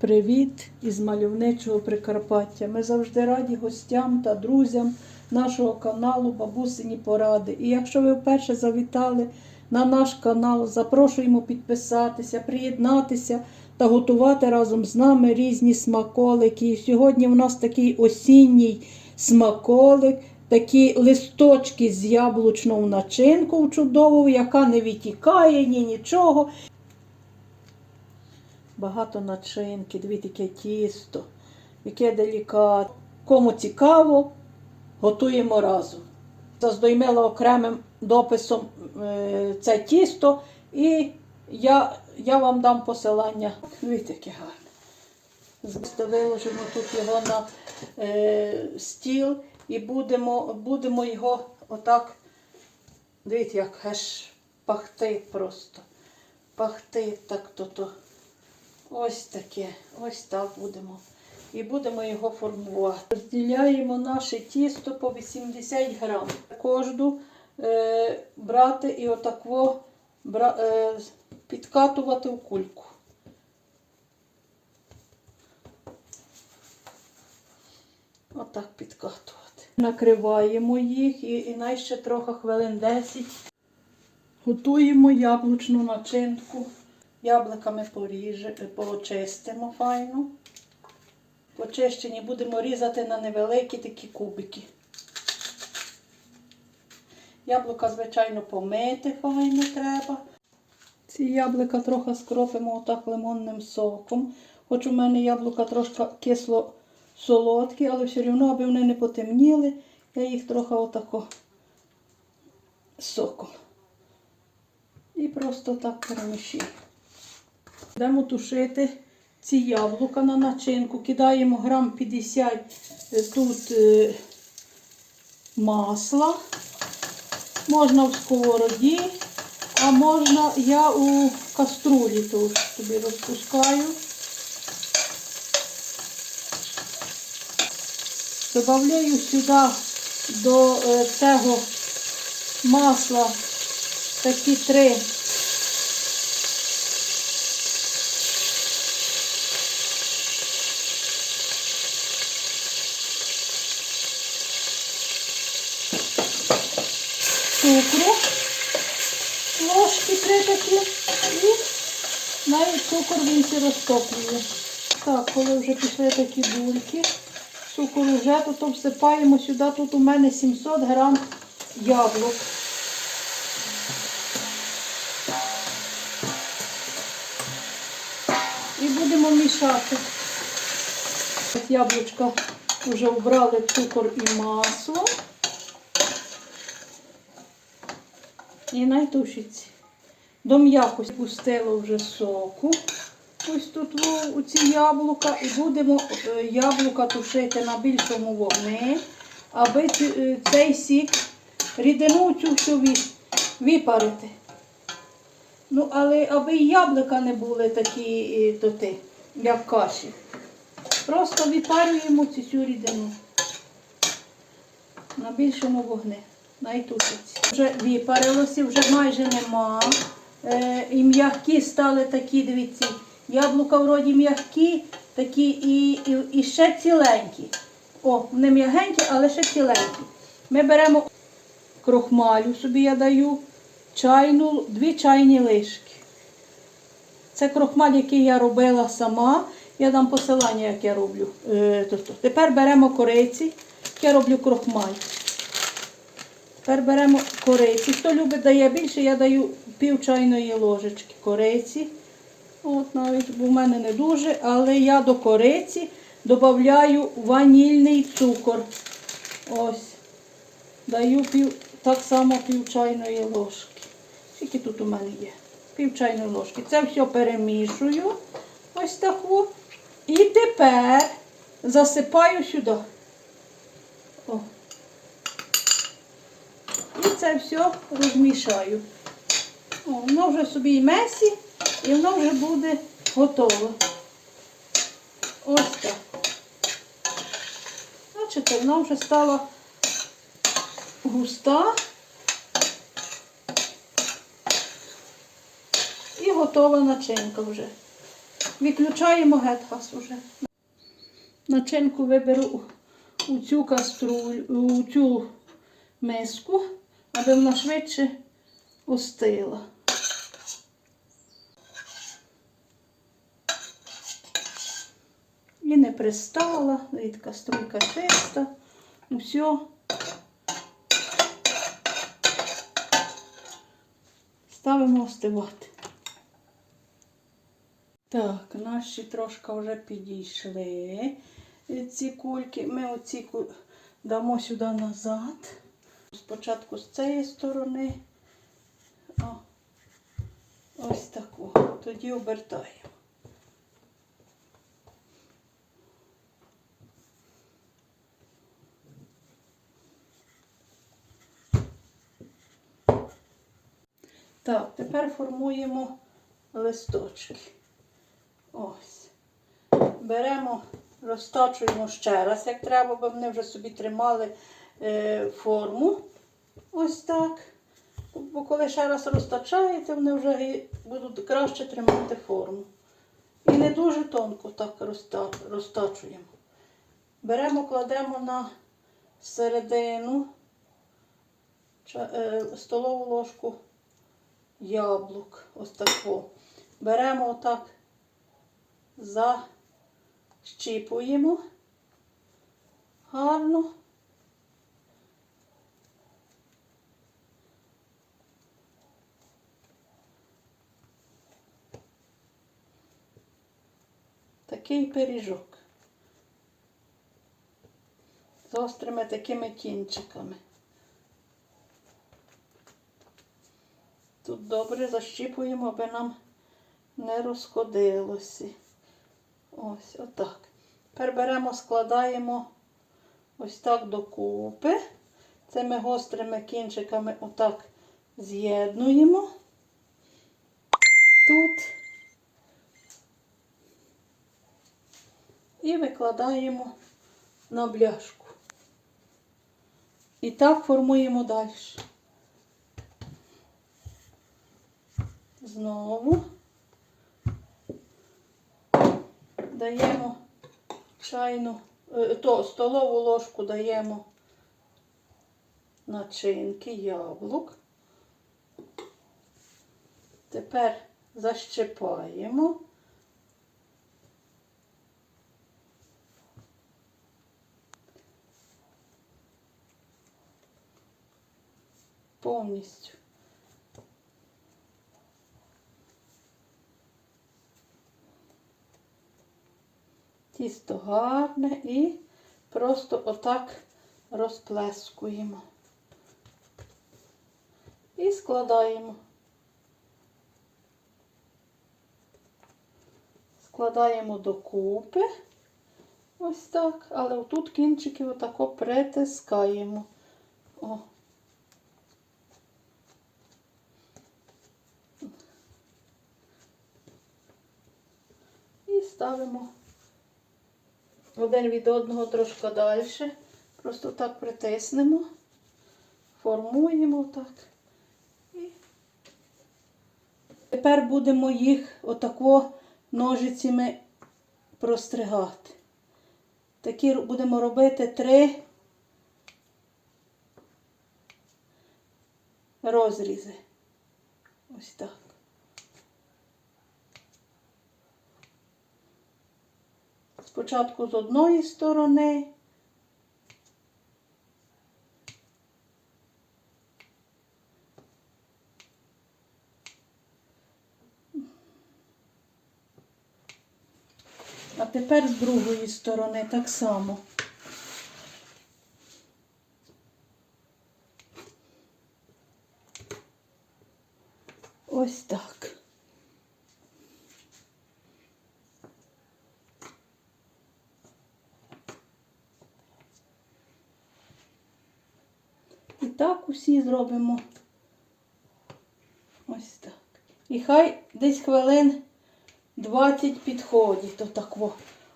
Привіт із мальовничого Прикарпаття. Ми завжди раді гостям та друзям нашого каналу Бабусині Поради. І якщо ви вперше завітали на наш канал, запрошуємо підписатися, приєднатися та готувати разом з нами різні смаколики. І сьогодні в нас такий осінній смаколик, такі листочки з яблучною начинкою чудовою, яка не відтікає ні нічого. Багато начинки, дивіться, яке тісто, яке делікатне. Кому цікаво, готуємо разом. Заздоймила окремим дописом е, це тісто і я, я вам дам посилання. Дивіться, яке гарне. Виложимо тут його на е, стіл і будемо, будемо його отак, дивіться, як аж пахтить просто. Пахтить так то-то. Ось таке, ось так будемо. І будемо його формувати. Розділяємо наше тісто по 80 грам. Кожну е, брати і отакво бра, е, підкатувати в кульку. Отак підкатувати. Накриваємо їх і, і най ще трохи хвилин 10. Готуємо яблучну начинку. Яблуками поріже, почистимо файно. Почищені будемо різати на невеликі такі кубики. Яблука, звичайно, помити файно треба. Ці яблука трохи скропимо отак лимонним соком. Хоч у мене яблука трошки кисло солодкі, але все одно, аби вони не потемніли, я їх трохи отако соком. І просто так перемішую. Будемо тушити ці яблука на начинку. Кидаємо грам 50 тут е, масла. Можна в сковороді, а можна я у каструлі тут собі розпускаю. Добавляю сюди до е, цього масла такі три цукру, ложки три такі і навіть цукор він ці розтоплює. Так, коли вже пішли такі бульки, цукор то, то всипаємо сюди, тут у мене 700 грам яблук. І будемо мішати. Яблучка вже вбрали цукор і масло. І найтушиться. До м'якості пустило вже соку. Ось тут у ці яблука. І будемо е, яблука тушити на більшому вогні, аби е, цей сік, рідину цю всю випарити. Ну, але аби і яблука не були такі, е, то як каші. Просто випарюємо цю рідину на більшому вогні. Найтушиться. Вже випарилося, вже майже нема. Е, і м'які стали такі, дивіться, яблука вроді м'які, такі і, і, і ще ціленькі. О, вони м'ягенькі, але ще ціленькі. Ми беремо крохмалю, собі я даю чайну, дві чайні лишки. Це крохмаль, який я робила сама. Я дам посилання, як я роблю. Е. Тепер беремо кориці, я роблю крохмаль. Тепер беремо кориці. Хто любить дає більше, я даю пів чайної ложечки кориці. От навіть, бо в мене не дуже, але я до кориці додаю ванільний цукор. Ось. Даю пів, так само пів чайної ложки. Скільки тут у мене є? Пів чайної ложки. Це все перемішую. Ось таку. І тепер засипаю сюди. О. І це все розмішаю. О, воно вже собі і месі, і воно вже буде готове. Ось так. Бачите, воно вже стала густа і готова начинка вже. Виключаємо геть газ уже. Начинку виберу у цю каструлю, у цю миску, аби вона швидше остила. І не пристала, від каструлька чиста. Все. Ставимо остивати. Так, наші трошки вже підійшли е, ці кульки. Ми оці дамо сюди назад. Спочатку з цієї сторони. О, ось таку. Тоді обертаємо. Так, тепер формуємо листочки. Ось. Беремо, розтачуємо ще раз, як треба, бо вони вже собі тримали форму. Ось так. Бо коли ще раз розтачаєте, вони вже будуть краще тримати форму. І не дуже тонко так розта- розтачуємо. Беремо, кладемо на середину е, столову ложку яблук. Ось таку. Беремо отак, защіпуємо гарно. Такий пиріжок. З острими такими кінчиками. Тут добре защіпуємо, аби нам не розходилося. Ось отак. Тепер беремо, складаємо ось так докупи. Цими гострими кінчиками отак з'єднуємо. Тут. І викладаємо на бляшку. І так формуємо далі. Знову даємо чайну, е, то столову ложку даємо начинки яблук. Тепер защипаємо. Повністю. Тісто гарне і просто отак розплескуємо. І складаємо. Складаємо докупи. Ось так, але отут кінчики отако притискаємо. О. І ставимо один від одного трошки далі. Просто так притиснемо, формуємо так. І тепер будемо їх отако ножицями простригати. Такі будемо робити три розрізи. Ось так. Спочатку з одної сторони. А тепер з другої сторони так само. Ось так. І так усі зробимо. Ось так. І хай десь хвилин 20 підходить отако.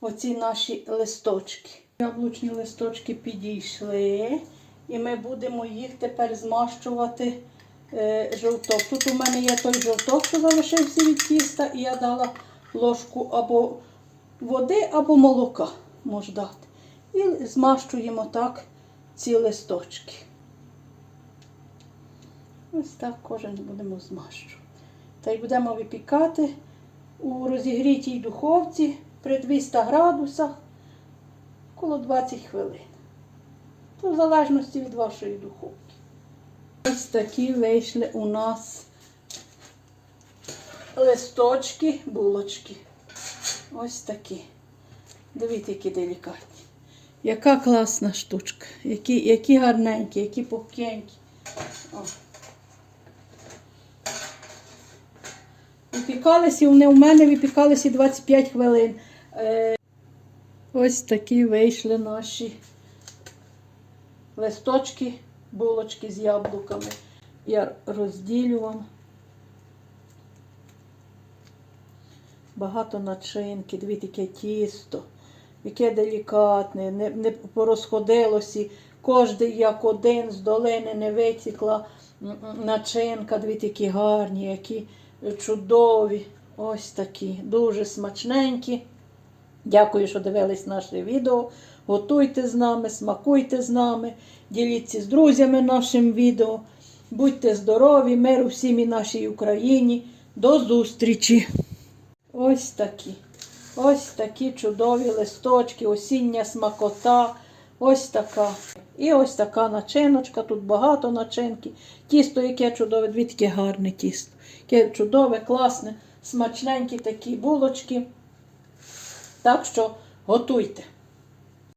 Оці наші листочки. Яблучні листочки підійшли. І ми будемо їх тепер змащувати е, жовток. Тут у мене є той жовток, що залишився від тіста, і я дала ложку або води, або молока можна дати. І змащуємо так ці листочки. Ось так кожен будемо змащувати. Та й будемо випікати у розігрітій духовці при 200 градусах коло 20 хвилин. То в залежності від вашої духовки. Ось такі вийшли у нас листочки, булочки. Ось такі. Дивіться, які делікатні. Яка класна штучка. Які, які гарненькі, які пухкенькі. О. Випікалися, вони у мене випікалися 25 хвилин. Е, ось такі вийшли наші листочки, булочки з яблуками. Я розділю вам. Багато начинки, дивіться, яке тісто, яке делікатне, не, не порозходилося. Кожний як один з долини не витікла начинка, дивіться, які гарні, які чудові. Ось такі, дуже смачненькі. Дякую, що дивились наше відео. Готуйте з нами, смакуйте з нами, діліться з друзями нашим відео. Будьте здорові, миру всім і нашій Україні. До зустрічі! Ось такі. Ось такі чудові листочки, осіння смакота. Ось така. І ось така начиночка. Тут багато начинки. Тісто, яке чудове, дві таке гарне тісто. Яке чудове, класне, смачненькі такі булочки. Так що готуйте.